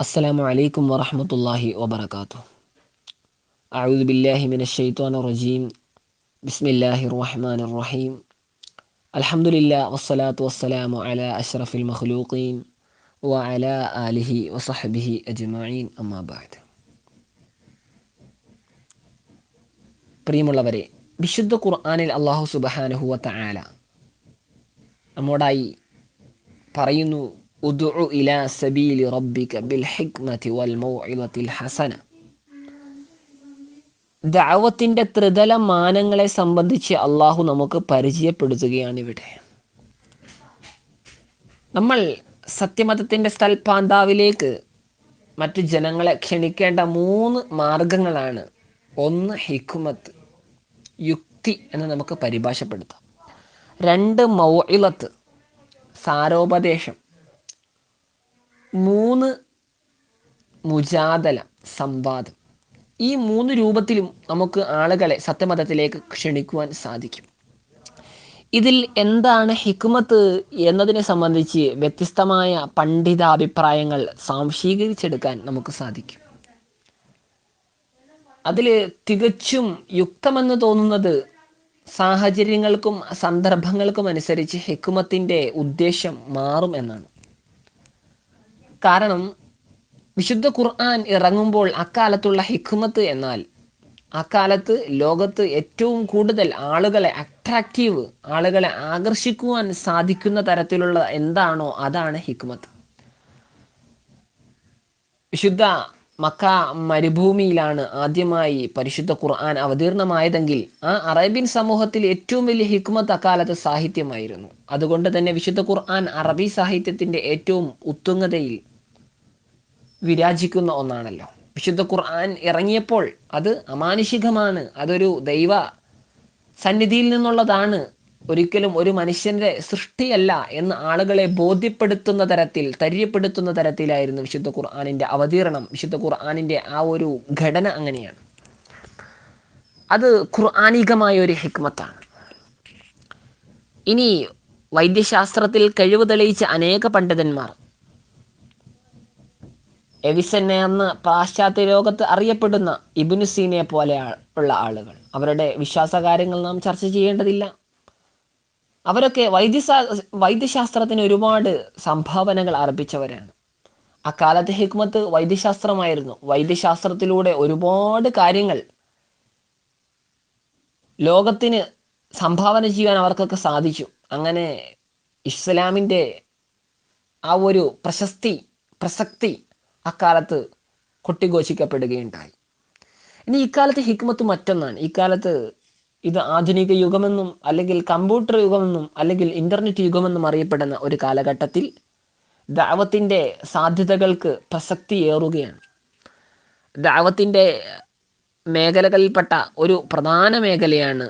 السلام عليكم ورحمة الله وبركاته أعوذ بالله من الشيطان الرجيم بسم الله الرحمن الرحيم الحمد لله والصلاة والسلام على أشرف المخلوقين وعلى آله وصحبه أجمعين أما بعد പ്രിയമുള്ളവരെ വിശുദ്ധ ഖുർആനിൽ അള്ളാഹു സുബഹാനഹുവ തആല നമ്മോടായി പറയുന്നു ഉദ്ഉ ഇലാ സബീലി റബ്ബിക ബിൽ ഹിക്മതി വൽ മൗഇദത്തിൽ ഹസന. ദഅവത്തിന്റെ ത്രിതല മാനങ്ങളെ സംബന്ധിച്ച് അള്ളാഹു നമുക്ക് പരിചയപ്പെടുത്തുകയാണ് ഇവിടെ നമ്മൾ സത്യമതത്തിന്റെ സ്ഥൽപാന്താവിലേക്ക് മറ്റു ജനങ്ങളെ ക്ഷണിക്കേണ്ട മൂന്ന് മാർഗങ്ങളാണ്. ഒന്ന് ഹിക്കുമത്ത് യുക്തി എന്ന് നമുക്ക് പരിഭാഷപ്പെടുത്താം. രണ്ട് മൗഇലത്ത് സാരോപദേശം. മൂന്ന് മുജാതല സംവാദം. ഈ മൂന്ന് രൂപത്തിലും നമുക്ക് ആളുകളെ സത്യമതത്തിലേക്ക് ക്ഷണിക്കുവാൻ സാധിക്കും. ഇതിൽ എന്താണ് ഹിക്മത്ത് എന്നതിനെ സംബന്ധിച്ച് വ്യത്യസ്തമായ പണ്ഡിതാഭിപ്രായങ്ങൾ സാംശീകരിച്ചെടുക്കാൻ നമുക്ക് സാധിക്കും. അതിൽ തികച്ചും യുക്തമെന്ന് തോന്നുന്നത് സാഹചര്യങ്ങൾക്കും സന്ദർഭങ്ങൾക്കും അനുസരിച്ച് ഹിക്കുമത്തിന്റെ ഉദ്ദേശം മാറും എന്നാണ്. കാരണം വിശുദ്ധ ഖുർആൻ ഇറങ്ങുമ്പോൾ അക്കാലത്തുള്ള ഹിക്മത്ത് എന്നാൽ അക്കാലത്ത് ലോകത്ത് ഏറ്റവും കൂടുതൽ ആളുകളെ അട്രാക്റ്റീവ് ആളുകളെ ആകർഷിക്കുവാൻ സാധിക്കുന്ന തരത്തിലുള്ള എന്താണോ അതാണ് ഹിക്മത്ത്. വിശുദ്ധ മക്ക മരുഭൂമിയിലാണ് ആദ്യമായി പരിശുദ്ധ ഖുർആൻ അവതീർണമായതെങ്കിൽ ആ അറേബ്യൻ സമൂഹത്തിൽ ഏറ്റവും വലിയ ഹിക്മത്ത് അക്കാലത്ത് സാഹിത്യമായിരുന്നു. അതുകൊണ്ട് തന്നെ വിശുദ്ധ ഖുർആൻ അറബി സാഹിത്യത്തിന്റെ ഏറ്റവും ഉത്തുംഗതയിൽ വിരാജിക്കുന്ന ഒന്നാണല്ലോ. വിശുദ്ധ ഖുർആൻ ഇറങ്ങിയപ്പോൾ അത് അമാനുഷികമാണ്. അതൊരു ദൈവ സന്നിധിയിൽ നിന്നുള്ളതാണ്. ഒരിക്കലും ഒരു മനുഷ്യന്റെ സൃഷ്ടിയല്ല എന്ന് ആളുകളെ ബോധ്യപ്പെടുത്തുന്ന തരത്തിൽ തര്യപ്പെടുത്തുന്ന തരത്തിലായിരുന്നു വിശുദ്ധ ഖുർആാനിന്റെ അവതീർണം. വിശുദ്ധ ഖുർആാനിന്റെ ആ ഒരു ഘടന അങ്ങനെയാണ്. അത് ഖുർആാനികമായ ഒരു ഹിക്മത്താണ്. ഇനി വൈദ്യശാസ്ത്രത്തിൽ കഴിവ് തെളിയിച്ച അനേക പണ്ഡിതന്മാർ എവിസന്നെ അന്ന് പാശ്ചാത്യ ലോകത്ത് അറിയപ്പെടുന്ന ഇബുനുസീനെ പോലെ ഉള്ള ആളുകൾ. അവരുടെ വിശ്വാസകാര്യങ്ങൾ നാം ചർച്ച ചെയ്യേണ്ടതില്ല. അവരൊക്കെ വൈദ്യശാ വൈദ്യശാസ്ത്രത്തിന് ഒരുപാട് സംഭാവനകൾ അർപ്പിച്ചവരാണ്. അക്കാലത്തെ ഹിക്മത്ത് വൈദ്യശാസ്ത്രമായിരുന്നു. വൈദ്യശാസ്ത്രത്തിലൂടെ ഒരുപാട് കാര്യങ്ങൾ ലോകത്തിന് സംഭാവന ചെയ്യാൻ അവർക്കൊക്കെ സാധിച്ചു. അങ്ങനെ ഇസ്ലാമിന്റെ ആ ഒരു പ്രശസ്തി പ്രസക്തി അക്കാലത്ത് കൊട്ടിഘോഷിക്കപ്പെടുകയുണ്ടായി. ഇനി ഇക്കാലത്ത് ഹിക്മത്ത് മറ്റൊന്നാണ്. ഇക്കാലത്ത് ഇത് ആധുനിക യുഗമെന്നും അല്ലെങ്കിൽ കമ്പ്യൂട്ടർ യുഗമെന്നും അല്ലെങ്കിൽ ഇന്റർനെറ്റ് യുഗമെന്നും അറിയപ്പെടുന്ന ഒരു കാലഘട്ടത്തിൽ ദാവത്തിന്റെ സാധ്യതകൾക്ക് പ്രസക്തി ഏറുകയാണ്. ദാവത്തിന്റെ മേഖലകളിൽപ്പെട്ട ഒരു പ്രധാന മേഖലയാണ്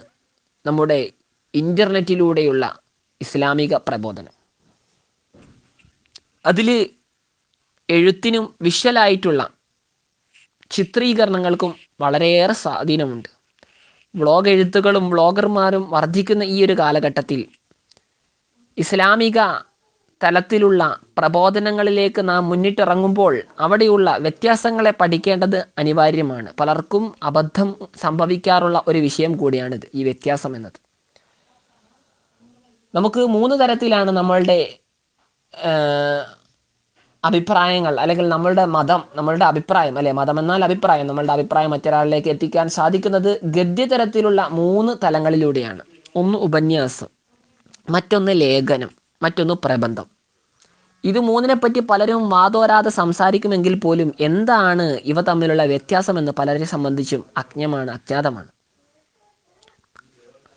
നമ്മുടെ ഇന്റർനെറ്റിലൂടെയുള്ള ഇസ്ലാമിക പ്രബോധനം. അതിൽ എഴുത്തിനും വിഷ്വലായിട്ടുള്ള ചിത്രീകരണങ്ങൾക്കും വളരെയേറെ സ്വാധീനമുണ്ട്. വ്ളോഗ് എഴുത്തുകളും വ്ളോഗർമാരും വർദ്ധിക്കുന്ന ഈ ഒരു കാലഘട്ടത്തിൽ ഇസ്ലാമിക തലത്തിലുള്ള പ്രബോധനങ്ങളിലേക്ക് നാം മുന്നിട്ടിറങ്ങുമ്പോൾ അവിടെയുള്ള വ്യത്യാസങ്ങളെ പഠിക്കേണ്ടത് അനിവാര്യമാണ്. പലർക്കും അബദ്ധം സംഭവിക്കാറുള്ള ഒരു വിഷയം കൂടിയാണിത് ഈ വ്യത്യാസം എന്നത്. നമുക്ക് മൂന്ന് തരത്തിലാണ് നമ്മളുടെ അഭിപ്രായങ്ങൾ അല്ലെങ്കിൽ നമ്മളുടെ മതം നമ്മളുടെ അഭിപ്രായം അല്ലെ? മതം എന്നാൽ അഭിപ്രായം നമ്മളുടെ അഭിപ്രായം മറ്റൊരാളിലേക്ക് എത്തിക്കാൻ സാധിക്കുന്നത് ഗദ്യതരത്തിലുള്ള മൂന്ന് തലങ്ങളിലൂടെയാണ്. ഒന്ന് ഉപന്യാസം മറ്റൊന്ന് ലേഖനം മറ്റൊന്ന് പ്രബന്ധം. ഇത് മൂന്നിനെ പറ്റി പലരും വാതോരാതെ സംസാരിക്കുമെങ്കിൽ പോലും എന്താണ് ഇവ തമ്മിലുള്ള വ്യത്യാസം എന്ന് പലരെ സംബന്ധിച്ചും അജ്ഞമാണ് അജ്ഞാതമാണ്.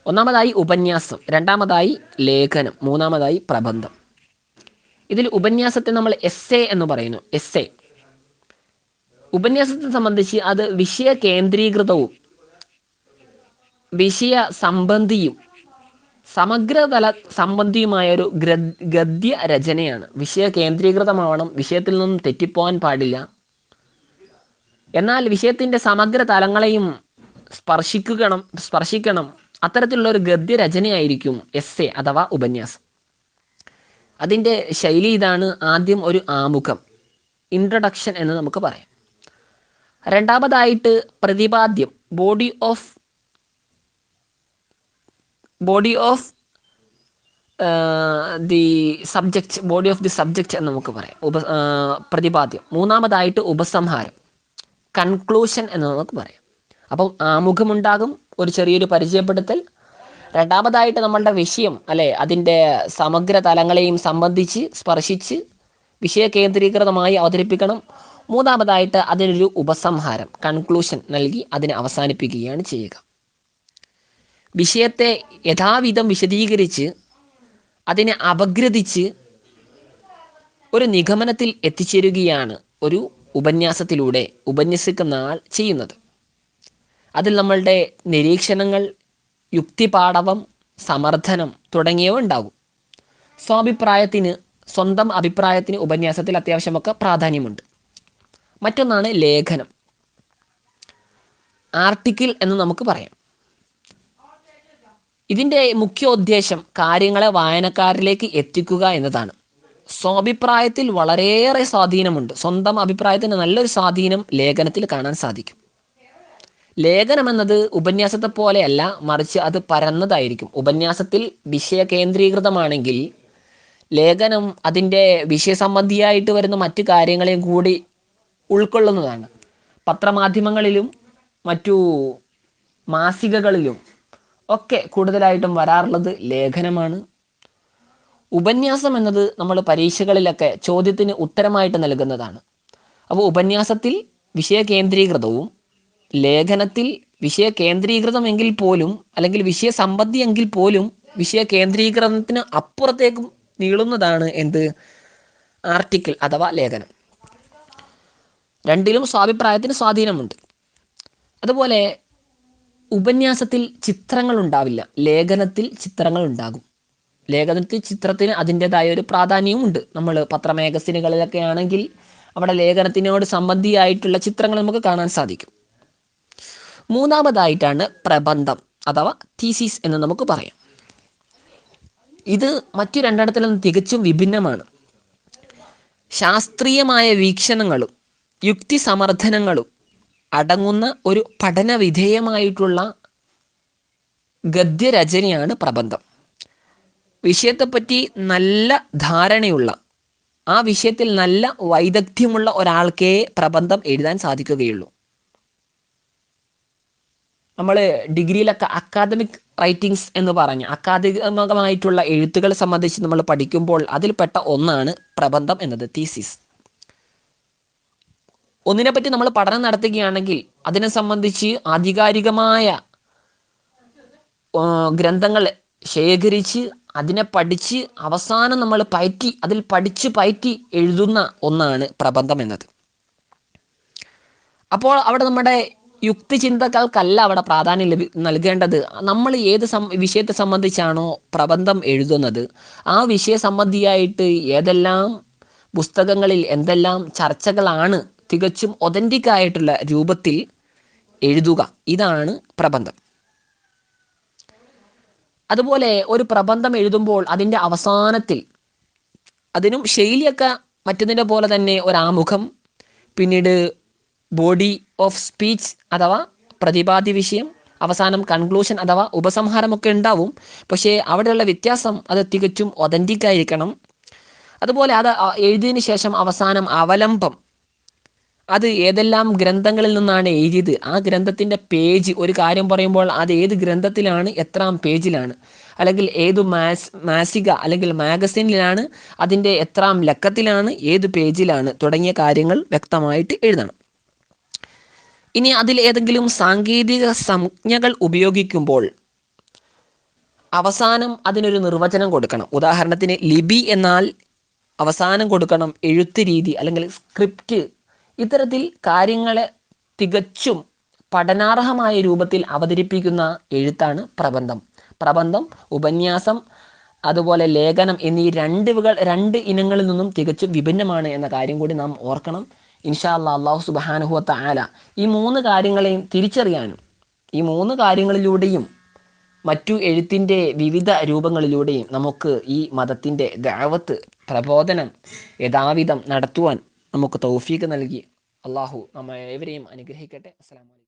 ഒന്നാമതായി ഉപന്യാസം രണ്ടാമതായി ലേഖനം മൂന്നാമതായി പ്രബന്ധം. ഇതിൽ ഉപന്യാസത്തെ നമ്മൾ എസ് എ എന്ന് പറയുന്നു. എസ് എ ഉപന്യാസത്തെ സംബന്ധിച്ച് അത് വിഷയ കേന്ദ്രീകൃതവും വിഷയ സംബന്ധിയും സമഗ്രതല സംബന്ധിയുമായ ഒരു ഗദ്യ രചനയാണ്. വിഷയ കേന്ദ്രീകൃതമാവണം വിഷയത്തിൽ നിന്നും തെറ്റിപ്പോവാൻ പാടില്ല. എന്നാൽ വിഷയത്തിന്റെ സമഗ്ര തലങ്ങളെയും സ്പർശിക്കണം സ്പർശിക്കണം. അത്തരത്തിലുള്ള ഒരു ഗദ്യ രചനയായിരിക്കും എസ് എ അഥവാ ഉപന്യാസം. അതിന്റെ ശൈലി ഇതാണ് ആദ്യം ഒരു ആമുഖം. ഇൻട്രഡക്ഷൻ എന്ന് നമുക്ക് പറയാം. രണ്ടാമതായിട്ട് പ്രതിപാദ്യം body of body of the subject body of the subject എന്ന് നമുക്ക് പറയാം. ഉപ പ്രതിപാദ്യം. മൂന്നാമതായിട്ട് ഉപസംഹാരം കൺക്ലൂഷൻ എന്ന് നമുക്ക് പറയാം. അപ്പം ആമുഖമുണ്ടാകും ഒരു ചെറിയൊരു പരിചയപ്പെടുത്തൽ രണ്ടാമതായിട്ട് നമ്മളുടെ വിഷയം അല്ലെ? അതിന്റെ സമഗ്ര തലങ്ങളെയും സംബന്ധിച്ച് സ്പർശിച്ച് വിഷയ കേന്ദ്രീകൃതമായി അവതരിപ്പിക്കണം. മൂന്നാമതായിട്ട് അതിനൊരു ഉപസംഹാരം കൺക്ലൂഷൻ നൽകി അതിനെ അവസാനിപ്പിക്കുകയാണ് ചെയ്യുക. വിഷയത്തെ യഥാവിധം വിശദീകരിച്ച് അതിനെ അപഗ്രഥിച്ച് ഒരു നിഗമനത്തിൽ എത്തിച്ചേരുകയാണ് ഒരു ഉപന്യാസത്തിലൂടെ ഉപന്യസിക്കുന്ന ആൾ ചെയ്യുന്നത്. അതിൽ നമ്മളുടെ നിരീക്ഷണങ്ങൾ യുക്തിപാടവം സമർത്ഥനം തുടങ്ങിയവ ഉണ്ടാകും. സ്വാഭിപ്രായത്തിന് സ്വന്തം അഭിപ്രായത്തിന് ഉപന്യാസത്തിൽ അത്യാവശ്യമൊക്കെ പ്രാധാന്യമുണ്ട്. മറ്റൊന്നാണ് ലേഖനം. ആർട്ടിക്കിൾ എന്ന് നമുക്ക് പറയാം. ഇതിന്റെ മുഖ്യോദ്ദേശം കാര്യങ്ങളെ വായനക്കാരിലേക്ക് എത്തിക്കുക എന്നതാണ്. സ്വാഭിപ്രായത്തിൽ വളരെയേറെ സ്വാധീനമുണ്ട്. സ്വന്തം അഭിപ്രായത്തിന് നല്ലൊരു സ്വാധീനം ലേഖനത്തിൽ കാണാൻ സാധിക്കും. ലേഖനം എന്നത് ഉപന്യാസത്തെ പോലെയല്ല മറിച്ച് അത് പരന്നതായിരിക്കും. ഉപന്യാസത്തിൽ വിഷയ കേന്ദ്രീകൃതമാണെങ്കിൽ ലേഖനം അതിന്റെ വിഷയസംബന്ധിയായിട്ട് വരുന്ന മറ്റു കാര്യങ്ങളെയും കൂടി ഉൾക്കൊള്ളുന്നതാണ്. പത്രമാധ്യമങ്ങളിലും മറ്റു മാസികകളിലും ഒക്കെ കൂടുതലായിട്ടും വരാറുള്ളത് ലേഖനമാണ്. ഉപന്യാസം എന്നത് നമ്മൾ പരീക്ഷകളിലൊക്കെ ചോദ്യത്തിന് ഉത്തരമായിട്ട് നൽകുന്നതാണ്. അപ്പോൾ ഉപന്യാസത്തിൽ വിഷയ കേന്ദ്രീകൃതവും ലേഖനത്തിൽ വിഷയ കേന്ദ്രീകൃതമെങ്കിൽ പോലും അല്ലെങ്കിൽ വിഷയ സമ്പത്തി എങ്കിൽ പോലും വിഷയ കേന്ദ്രീകരണത്തിന് അപ്പുറത്തേക്കും നീളുന്നതാണ് എന്ത്? ആർട്ടിക്കിൾ അഥവാ ലേഖനം. രണ്ടിലും സ്വാഭിപ്രായത്തിന് സ്വാധീനമുണ്ട്. അതുപോലെ ഉപന്യാസത്തിൽ ചിത്രങ്ങൾ ഉണ്ടാവില്ല. ലേഖനത്തിൽ ചിത്രങ്ങൾ ഉണ്ടാകും. ലേഖനത്തിൽ ചിത്രത്തിന് അതിന്റെതായ ഒരു പ്രാധാന്യവും ഉണ്ട്. നമ്മൾ പത്രമേഗസിനുകളിലൊക്കെ ആണെങ്കിൽ അവിടെ ലേഖനത്തിനോട് സംബന്ധിയായിട്ടുള്ള ചിത്രങ്ങൾ നമുക്ക് കാണാൻ സാധിക്കും. മൂന്നാമതായിട്ടാണ് പ്രബന്ധം അഥവാ തീസിസ് എന്ന് നമുക്ക് പറയാം. ഇത് മറ്റു രണ്ടെണ്ണത്തിൽ നിന്ന് തികച്ചും വിഭിന്നമാണ്. ശാസ്ത്രീയമായ വീക്ഷണങ്ങളും യുക്തി സമർത്ഥനങ്ങളും അടങ്ങുന്ന ഒരു പഠന വിധേയമായിട്ടുള്ള ഗദ്യരചനയാണ് പ്രബന്ധം. വിഷയത്തെപ്പറ്റി നല്ല ധാരണയുള്ള ആ വിഷയത്തിൽ നല്ല വൈദഗ്ധ്യമുള്ള ഒരാൾക്കേ പ്രബന്ധം എഴുതാൻ സാധിക്കുകയുള്ളൂ. നമ്മൾ ഡിഗ്രിയിലൊക്കെ അക്കാദമിക് റൈറ്റിങ്സ് എന്ന് പറഞ്ഞ് അക്കാദമികമായിട്ടുള്ള എഴുത്തുകൾ സംബന്ധിച്ച് നമ്മൾ പഠിക്കുമ്പോൾ അതിൽപ്പെട്ട ഒന്നാണ് പ്രബന്ധം എന്നത് തീസിസ് ഒന്നിനെപ്പറ്റി നമ്മൾ പഠനം നടത്തുകയാണെങ്കിൽ അതിനെ സംബന്ധിച്ച് ആധികാരികമായ ഗ്രന്ഥങ്ങൾ ശേഖരിച്ച് അതിനെ പഠിച്ച് അവസാനം നമ്മൾ പയറ്റി അതിൽ പഠിച്ച് പയറ്റി എഴുതുന്ന ഒന്നാണ് പ്രബന്ധം എന്നത്. അപ്പോൾ അവിടെ നമ്മുടെ യുക്തി ചിന്തകൾക്കല്ല അവിടെ പ്രാധാന്യം ലഭി നൽകേണ്ടത്. നമ്മൾ ഏത് സം വിഷയത്തെ സംബന്ധിച്ചാണോ പ്രബന്ധം എഴുതുന്നത് ആ വിഷയ സംബന്ധിയായിട്ട് ഏതെല്ലാം പുസ്തകങ്ങളിൽ എന്തെല്ലാം ചർച്ചകളാണ് തികച്ചും ഒതന്റിക് ആയിട്ടുള്ള രൂപത്തിൽ എഴുതുക. ഇതാണ് പ്രബന്ധം. അതുപോലെ ഒരു പ്രബന്ധം എഴുതുമ്പോൾ അതിന്റെ അവസാനത്തിൽ അതിനും ശൈലിയൊക്കെ മറ്റതിന്റെ പോലെ തന്നെ ഒരാമുഖം പിന്നീട് ബോഡി ഓഫ് സ്പീച്ച് അഥവാ പ്രതിപാദ്യ വിഷയം അവസാനം കൺക്ലൂഷൻ അഥവാ ഉപസംഹാരമൊക്കെ ഉണ്ടാവും. പക്ഷേ അവിടെയുള്ള വ്യത്യാസം അത് തികച്ചും ഒതന്റിക് ആയിരിക്കണം. അതുപോലെ അത് എഴുതിയതിനു ശേഷം അവസാനം അവലംബം. അത് ഏതെല്ലാം ഗ്രന്ഥങ്ങളിൽ നിന്നാണ് എഴുതിയത്? ആ ഗ്രന്ഥത്തിന്റെ പേജ് ഒരു കാര്യം പറയുമ്പോൾ അത് ഏത് ഗ്രന്ഥത്തിലാണ് എത്രാം പേജിലാണ്? അല്ലെങ്കിൽ ഏത് മാസ് മാസിക അല്ലെങ്കിൽ മാഗസിനിലാണ് അതിന്റെ എത്രാം ലക്കത്തിലാണ് ഏത് പേജിലാണ് തുടങ്ങിയ കാര്യങ്ങൾ വ്യക്തമായിട്ട് എഴുതണം. ഇനി അതിൽ ഏതെങ്കിലും സാങ്കേതിക സംജ്ഞകൾ ഉപയോഗിക്കുമ്പോൾ അവസാനം അതിനൊരു നിർവചനം കൊടുക്കണം. ഉദാഹരണത്തിന് ലിപി എന്നാൽ അവസാനം കൊടുക്കണം എഴുത്ത് രീതി അല്ലെങ്കിൽ സ്ക്രിപ്റ്റ് ഇത്തരത്തിൽ കാര്യങ്ങളെ തികച്ചും പഠനാർഹമായ രൂപത്തിൽ അവതരിപ്പിക്കുന്ന എഴുത്താണ് പ്രബന്ധം. പ്രബന്ധം ഉപന്യാസം അതുപോലെ ലേഖനം എന്നീ രണ്ട് രണ്ട് ഇനങ്ങളിൽ നിന്നും തികച്ചും വിഭിന്നമാണ് എന്ന കാര്യം കൂടി നാം ഓർക്കണം. ഇൻഷാ അല്ലാ അള്ളാഹു സുബാനുഹുവത്ത ആല ഈ മൂന്ന് കാര്യങ്ങളെയും തിരിച്ചറിയാനും ഈ മൂന്ന് കാര്യങ്ങളിലൂടെയും മറ്റു എഴുത്തിന്റെ വിവിധ രൂപങ്ങളിലൂടെയും നമുക്ക് ഈ മതത്തിന്റെ ദാവത്ത് പ്രബോധനം യഥാവിധം നടത്തുവാൻ നമുക്ക് തൗഫീക്ക് നൽകി. അള്ളാഹു നമ്മെ ഏവരെയും അനുഗ്രഹിക്കട്ടെ. അസ്സലാമു അലൈക്കും.